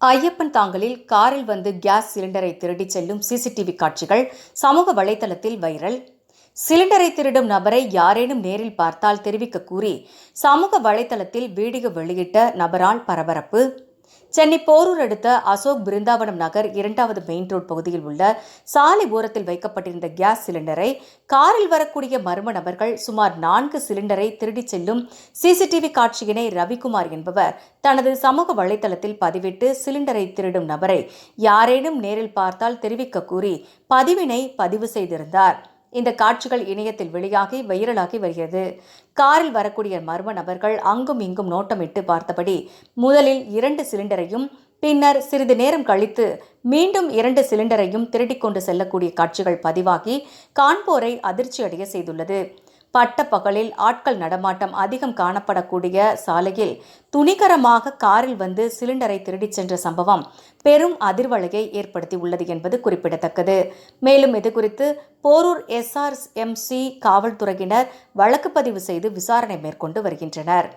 ஐயப்பன் தாங்கலில் காரில் வந்து கேஸ் சிலிண்டரை திருடிச் செல்லும் சிசிடிவி காட்சிகள் சமூக வலைதளத்தில் வைரல். சிலிண்டரை திருடும் நபரை யாரேனும் நேரில் பார்த்தால் தெரிவிக்க கூறி சமூக வலைதளத்தில் வீடியோ வெளியிட்ட நபரால் பரபரப்பு. சென்னை போரூர் அடுத்த அசோக் பிருந்தாவனம் நகர் இரண்டாவது மெயின் ரோட் பகுதியில் உள்ள சாலை ஓரத்தில் வைக்கப்பட்டிருந்த கேஸ் சிலிண்டரை காரில் வரக்கூடிய மர்ம நபர்கள் சுமார் நான்கு சிலிண்டரை திருடிச் செல்லும் சிசிடிவி காட்சியினை ரவிக்குமார் என்பவர் தனது சமூக வலைதளத்தில் பதிவிட்டு சிலிண்டரை திருடும் நபரை யாரேனும் நேரில் பார்த்தால் தெரிவிக்க கூறி பதிவினை பதிவு செய்திருந்தார். இந்த காட்சிகள் இணையத்தில் வெளியாகி வைரலாகி வருகிறது. காரில் வரக்கூடிய மர்ம நபர்கள் அங்கும் இங்கும் நோட்டமிட்டு பார்த்தபடி முதலில் இரண்டு சிலிண்டரையும் பின்னர் சிறிது நேரம் கழித்து மீண்டும் இரண்டு சிலிண்டரையும் திருடிக்கொண்டு செல்லக்கூடிய காட்சிகள் பதிவாகி காண்போரை அதிர்ச்சியடைய செய்துள்ளது. பட்ட பகலில் ஆட்கள் நடமாட்டம் அதிகம் காணப்படக்கூடிய சாலையில் துணிகரமாக காரில் வந்து சிலிண்டரை திருடிச் சென்ற சம்பவம் பெரும் அதிர்வலையை ஏற்படுத்தி உள்ளது என்பது குறிப்பிடத்தக்கது. மேலும் இதுகுறித்து போரூர் எஸ்ஆர்எம்சி காவல்துறையினர் வழக்கு பதிவு செய்து விசாரணை மேற்கொண்டு வருகின்றனர்.